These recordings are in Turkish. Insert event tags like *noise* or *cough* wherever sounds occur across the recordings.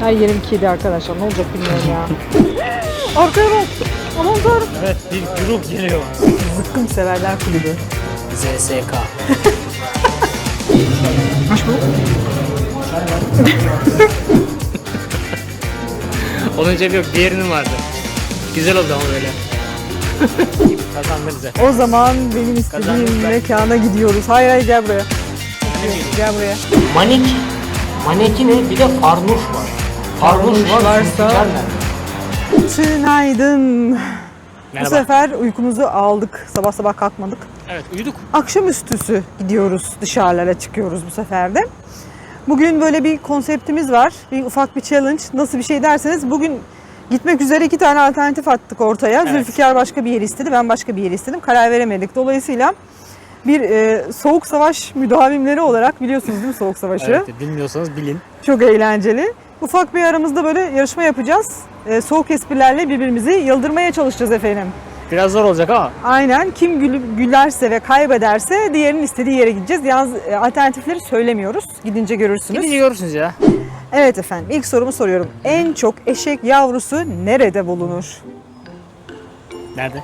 Her yerim kedi arkadaşlar. Ne olacak bilmiyorum ya. *laughs* Arkaya bak. Aman tanrım. Evet bir grup geliyor. Zıkkım severler kulübü. ZSK. *laughs* Hoş bulduk. *laughs* Onun cebi yok diğerinin vardı. Güzel oldu ama böyle. Efendim. O zaman benim istediğim mekana gidiyoruz. Hayır hayır gel buraya. Gel buraya. Manik. Manekine bir de farnuş var. Farnuş var. varsa-. Tünaydın. Bu Merhaba. sefer uykumuzu aldık. Sabah sabah kalkmadık. Evet uyuduk. Akşamüstüsü gidiyoruz dışarılara çıkıyoruz bu sefer de. Bugün böyle bir konseptimiz var. Bir ufak bir challenge. Nasıl bir şey derseniz bugün gitmek üzere iki tane alternatif attık ortaya. Evet. Zülfikar başka bir yer istedi, ben başka bir yer istedim. Karar veremedik. Dolayısıyla bir e, soğuk savaş müdavimleri olarak biliyorsunuz değil mi soğuk savaşı? Evet bilmiyorsanız bilin. Çok eğlenceli. Ufak bir aramızda böyle yarışma yapacağız. E, soğuk esprilerle birbirimizi yıldırmaya çalışacağız efendim. Biraz zor olacak ama. Aynen. Kim gül- gülerse ve kaybederse diğerinin istediği yere gideceğiz. Yalnız e, alternatifleri söylemiyoruz. Gidince görürsünüz. Gidince görürsünüz ya. Evet efendim. İlk sorumu soruyorum. En çok eşek yavrusu nerede bulunur? Nerede?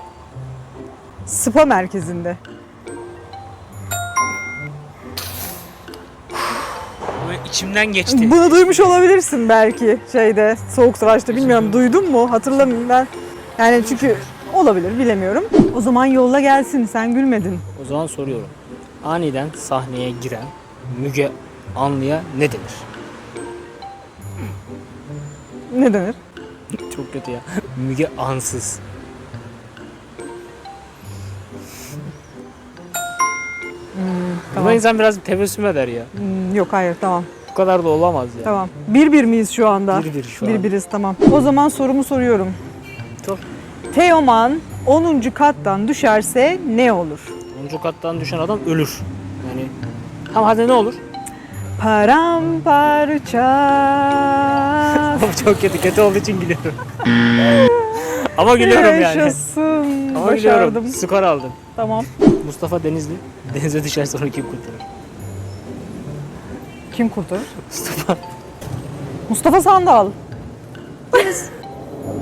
Spa merkezinde. İçimden geçti. Bunu duymuş olabilirsin belki şeyde soğuk savaşta bilmiyorum duydun mu hatırlamıyorum ben. Yani çünkü olabilir bilemiyorum. O zaman yolla gelsin sen gülmedin. O zaman soruyorum. Aniden sahneye giren Müge Anlı'ya ne denir? Ne denir? Çok kötü ya. Müge Ansız. Buna tamam. insan biraz tebessüm eder ya. Hmm, yok hayır tamam. Kadar da olamaz ya. Tamam. Bir bir miyiz şu anda? Bir bir şu an. Bir biriz tamam. O zaman sorumu soruyorum. Sor. Teoman 10. kattan düşerse ne olur? 10. kattan düşen adam ölür. Yani tam hadi ne olur? Paramparça. *laughs* Çok kötü. Kötü olduğu için gülüyorum. *laughs* Ama gülüyorum yani. Yaşasın. Ama Başardım. gülüyorum. Skor aldım. Tamam. Mustafa Denizli. Denize düşerse onu kim kurtarır? Kim kurtarır? Mustafa. Mustafa Sandal.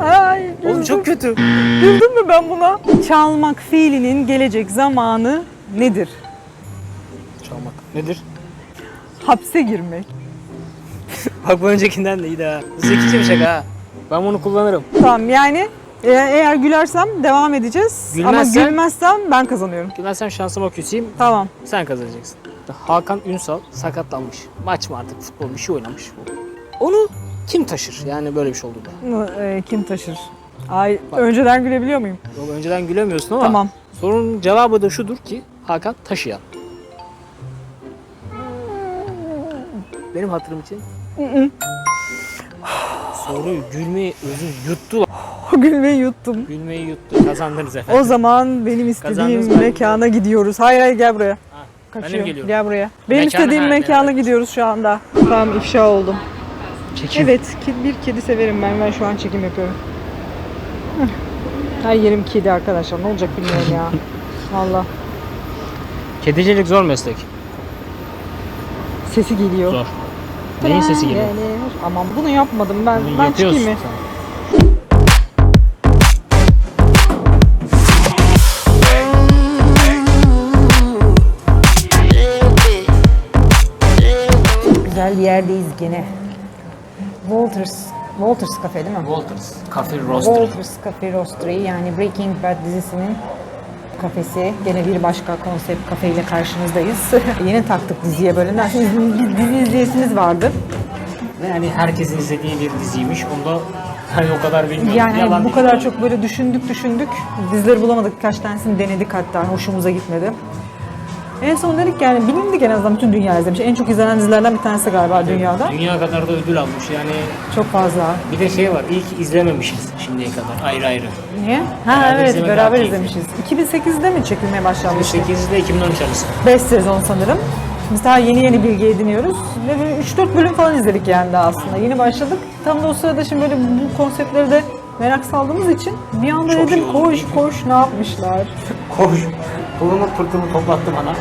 Ay, Oğlum güldüm. çok kötü. Güldüm mü ben buna? Çalmak fiilinin gelecek zamanı nedir? Çalmak. Nedir? Hapse girmek. *laughs* Bak bu öncekinden de iyi ha. Bu zekice bir şaka ha. Ben bunu kullanırım. Tamam yani e, eğer gülersem devam edeceğiz. Ama Gülmezsen- gülmezsem ben kazanıyorum. Gülmezsem şansıma küseyim. Tamam. Sen kazanacaksın. Hakan Ünsal sakatlanmış. Maç mı artık futbol bir şey oynamış. Onu kim taşır? Yani böyle bir şey oldu da. E, kim taşır? Ay Bak. önceden gülebiliyor muyum? Yok önceden gülemiyorsun ama Tamam. sorunun cevabı da şudur ki Hakan taşıyan. Benim hatırım için soruyu gülmeyi özü yuttu lan. *sighs* Gülmeyi yuttum. Gülmeyi yuttu. Kazandınız efendim. O zaman benim istediğim Kazandınız, mekana gidiyoruz. Hayır hayır gel buraya. Kaçıyor. geliyorum? Gel buraya. Benim Mekana, istediğim ha, mekana gidiyoruz şu anda. Tamam ifşa oldum. Çekim. Evet ki- bir kedi severim ben. Ben şu an çekim yapıyorum. Hıh. Her yerim kedi arkadaşlar. Ne olacak bilmiyorum ya. *laughs* Valla. Kedicilik zor meslek. Sesi geliyor. Zor. Neyin sesi geliyor? Aman bunu yapmadım ben. Bunu ben yapıyorsun çıkayım mı? sen. Güzel bir yerdeyiz gene. Walters. Walters Cafe değil mi? Walters. Coffee Roastery. Walters Cafe Roastery yani Breaking Bad dizisinin kafesi. Gene bir başka konsept kafeyle karşınızdayız. *laughs* Yeni taktık diziye böyle. Dizi izleyesiniz vardı. Yani herkesin izlediği bir diziymiş. Onda ben o kadar bilmiyorum. Yani Yalan bu kadar çok böyle düşündük düşündük. Dizileri bulamadık. Birkaç tanesini denedik hatta. Hoşumuza gitmedi. En son dedik yani bilindik en azından bütün dünya izlemiş. En çok izlenen dizilerden bir tanesi galiba dünyada. Dünya kadar da ödül almış. Yani Çok fazla. bir de şey var. İlk izlememişiz şimdiye kadar. Ayrı ayrı. Niye? Ha Beraber evet izlemek beraber daha izlemişiz. 2008'de mi çekilmeye başlanmıştı? 8'de 2013 arası. 5 sezon sanırım. Biz daha yeni yeni bilgi ediniyoruz. Ve böyle 3-4 bölüm falan izledik yani daha aslında. Yeni başladık. Tam da o sırada şimdi böyle bu konseptleri de merak saldığımız için bir anda Çok iyi dedim oldu, koş koş ne yapmışlar. Koş. Pılını pırtını toplattı bana.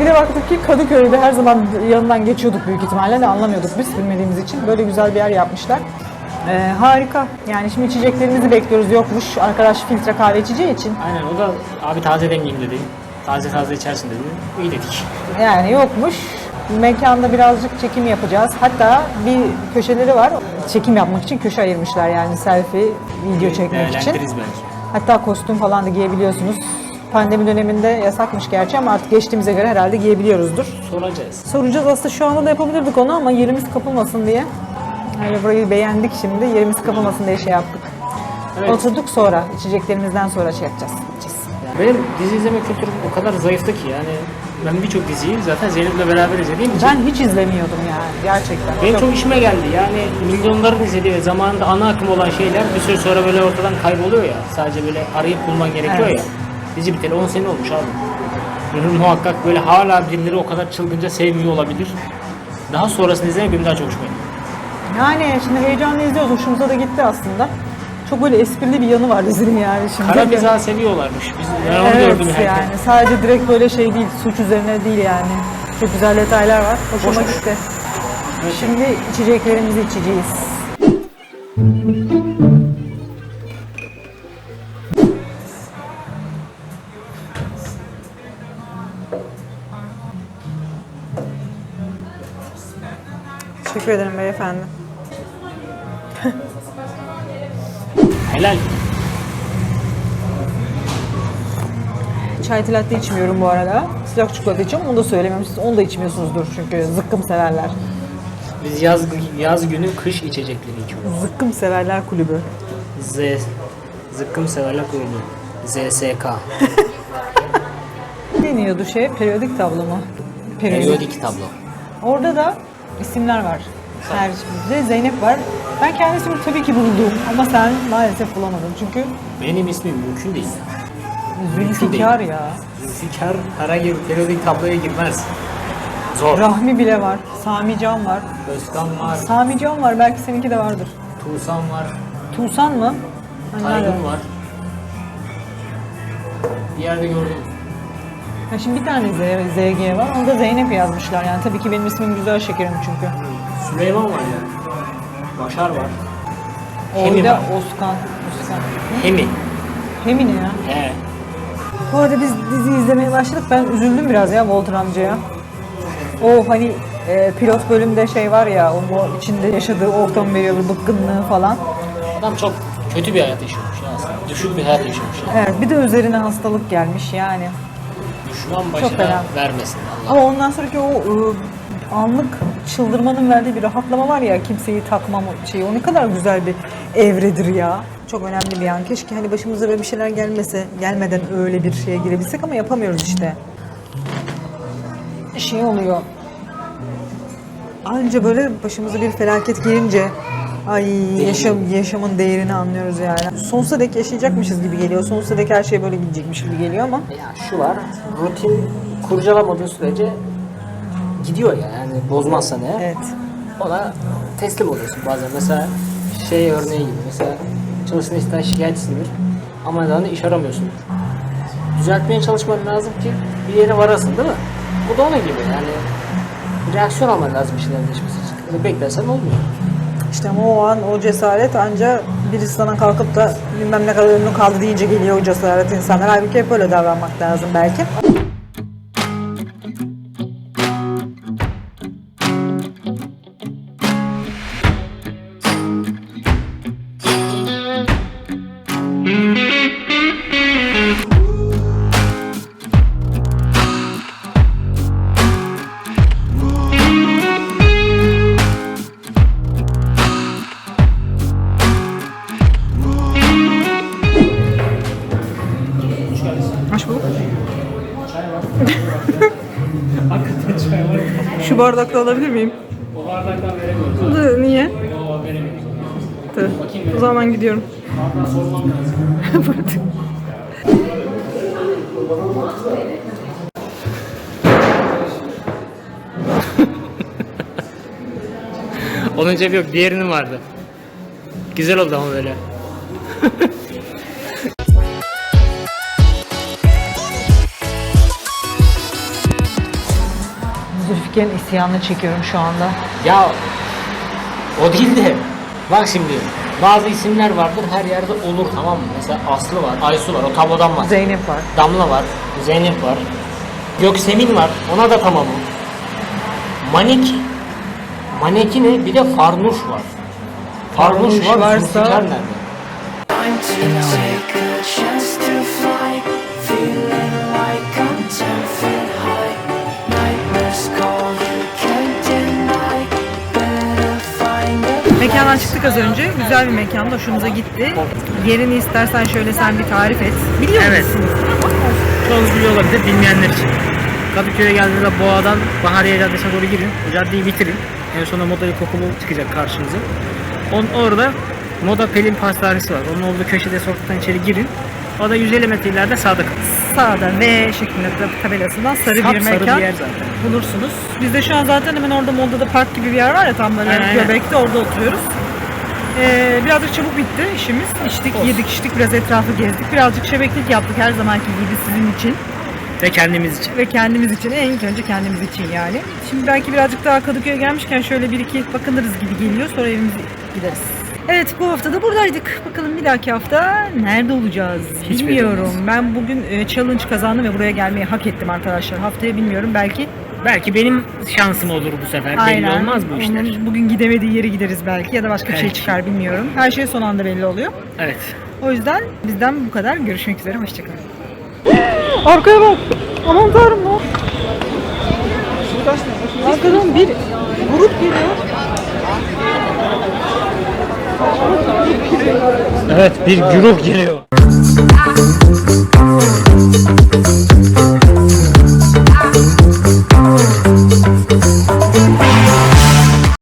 Bir de baktık ki Kadıköy'de her zaman yanından geçiyorduk büyük ihtimalle de anlamıyorduk biz bilmediğimiz için. Böyle güzel bir yer yapmışlar. Ee, harika. Yani şimdi içeceklerimizi bekliyoruz yokmuş. Arkadaş filtre kahve içeceği için. Aynen o da abi taze demleyeyim dedi. Taze taze içersin dedi. İyi dedik. Yani yokmuş. Mekanda birazcık çekim yapacağız. Hatta bir köşeleri var. Çekim yapmak için köşe ayırmışlar yani selfie, video çekmek için. Değerlendiririz belki. Hatta kostüm falan da giyebiliyorsunuz. Pandemi döneminde yasakmış gerçi ama artık geçtiğimize göre herhalde giyebiliyoruzdur. Soracağız. Soracağız aslında şu anda da yapabilirdik onu ama yerimiz kapılmasın diye. Öyle burayı beğendik şimdi. Yerimiz kapılmasın diye şey yaptık. Evet. Oturduk sonra, içeceklerimizden sonra şey yapacağız. gideceğiz. Yani benim dizi izleme kültürüm o kadar zayıftı ki yani ben birçok diziyi zaten Zeynep'le beraber izlediğim için Ben hiç izlemiyordum yani gerçekten. benim çok işime geldi. Yani milyonların izlediği ve zamanında ana akım olan şeyler bir süre sonra böyle ortadan kayboluyor ya. Sadece böyle arayıp bulman gerekiyor Evet. ya. Dizi biteli 10 sene olmuş abi. Bunun muhakkak böyle hala birileri o kadar çılgınca sevmiyor olabilir. Daha sonrasını izlemek benim daha çok hoşuma gitti. Yani şimdi heyecanla izliyoruz. Hoşumuza da gitti aslında. Çok böyle esprili bir yanı var dizinin yani şimdi. Kara mizahı seviyorlarmış. Biz, ben onu Evet gördüm herkes. yani sadece direkt böyle şey değil, suç üzerine değil yani. Çok güzel detaylar var. Hoşuma Hoş gitti. Şimdi içeceklerimizi içeceğiz. Teşekkür ederim beyefendi. Helal. Çay latte içmiyorum bu arada. Sıcak çikolata içiyorum. Onu da söylemiyorum. Siz onu da içmiyorsunuzdur çünkü zıkkım severler. Biz yaz, yaz günü kış içecekleri içiyoruz. Zıkkım severler kulübü. Z Zıkkım Severler Kulübü. ZSK. *laughs* Deniyordu şey? Periyodik tablo mu? Periyodik tablo. Orada da isimler var. Her bir de Zeynep var. Ben kendi ismimi tabii ki buldum ama sen maalesef bulamadın çünkü Benim ismim mümkün değil. Zülfikar ya. Zülfikar herhangi bir periyodik tabloya girmez. Zor. Rahmi bile var. Sami Can var. Özkan var, Sami Can var. Belki seninki de vardır. Tuğsan var, Tuğsan mı? Ha, nerede? Taygun var. Bir yerde gördüm. Ha, şimdi bir tane Z, ZG var. Onu da Zeynep yazmışlar. Yani tabii ki benim ismim güzel şekerim çünkü. Süleyman var ya. Başar var. Hemi Orada var. Oskan. Oskan. Hemi. Hemi ne ya? He. Bu arada biz dizi izlemeye başladık. Ben üzüldüm biraz ya Walter amcaya. O hani e, pilot bölümde şey var ya, o o içinde yaşadığı ortam veriyor, bıkkınlığı falan. Adam çok kötü bir hayat yaşamış ya aslında. Düşük bir hayat yaşamış ya. Evet, bir de üzerine hastalık gelmiş yani. Düşman başına fena. vermesin Allah. Ama ondan sonraki o e, anlık çıldırmanın verdiği bir rahatlama var ya, kimseyi takmam şeyi. O ne kadar güzel bir evredir ya. Çok önemli bir an. Keşke hani başımıza böyle bir şeyler gelmese, gelmeden öyle bir şeye girebilsek ama yapamıyoruz işte. Şey oluyor. Anca böyle başımıza bir felaket gelince ay yaşam yaşamın değerini anlıyoruz yani. Sonsuza dek yaşayacakmışız gibi geliyor. Sonsuza dek her şey böyle gidecekmiş gibi geliyor ama Ya şu var, rutin kurcalamadığın sürece gidiyor ya yani bozmazsan eğer. evet. Ona teslim oluyorsun bazen. Mesela şey örneği gibi mesela çalıştığın işten şikayetçisindir ama neden iş aramıyorsun. Düzeltmeye çalışman lazım ki bir yere varasın değil mi? Bu da onun gibi yani reaksiyon alman lazım değişmesi için. Beklersen olmuyor. İşte o an o cesaret anca birisi sana kalkıp da bilmem ne kadar ömrün kaldı deyince geliyor o cesaret insanlar. Halbuki hep öyle davranmak lazım belki. Çay var. Şu bardakta alabilir miyim? O bardaktan veremiyoruz. Niye? Tabii. O zaman ben gidiyorum. Onun cebi yok, diğerinin vardı. Güzel oldu ama böyle. *laughs* Türkiye'nin isyanını çekiyorum şu anda. Ya o değil de bak şimdi bazı isimler vardır her yerde olur tamam mı? Mesela Aslı var, Aysu var o tablodan var. Zeynep var. Damla var, Zeynep var. Göksemin var, ona da tamamım. Manik, Manekine bir de Farnuş var. Farnuş, Farnuş var, varsa- nerede? Mekandan çıktık az önce. Güzel bir mekanda hoşumuza gitti. Yerini istersen şöyle sen bir tarif et. Biliyor Evet. musun? Çoğunuz biliyor olabilir bilmeyenler için. Kadıköy'e geldiğinizde Boğa'dan Bahariye Caddesi'ne doğru girin. O caddeyi bitirin. En sonunda Moda İlkokulu çıkacak karşınıza. On, orada Moda Pelin Pastanesi var. Onun olduğu köşede sokaktan içeri girin. O da 150 metre ileride sağda kalır. Sağda V şeklinde tab- tabelasından sarı bir Sapsarı mekan bir yer zaten. bulursunuz. Biz de şu an zaten hemen orada Molda'da park gibi bir yer var ya tam böyle Aynen, göbekte orada oturuyoruz. Ee, birazcık çabuk bitti işimiz. İçtik, yedik, içtik, biraz etrafı gezdik. Birazcık şebeklik yaptık her zamanki gibi sizin için. Ve kendimiz için. ve kendimiz için en ilk önce kendimiz için yani. Şimdi belki birazcık daha Kadıköy'e gelmişken şöyle bir iki bakınırız gibi geliyor sonra evimize gideriz. Evet bu hafta da buradaydık. Bakalım bir dahaki hafta nerede olacağız Hiç bilmiyorum. belli Ben bugün e, challenge kazandım ve buraya gelmeyi hak ettim arkadaşlar. Haftaya bilmiyorum belki. Belki benim şansım olur bu sefer. Belli olmaz bu işler. Onun bugün gidemediği yere gideriz belki ya da başka bir şey Belki. çıkar bilmiyorum. Her şey son anda belli oluyor. Evet. O yüzden bizden bu kadar. Görüşmek üzere. Hoşçakalın. Arkaya bak. Aman tanrım ne Arkadan bir grup geliyor. Evet bir güruh geliyor.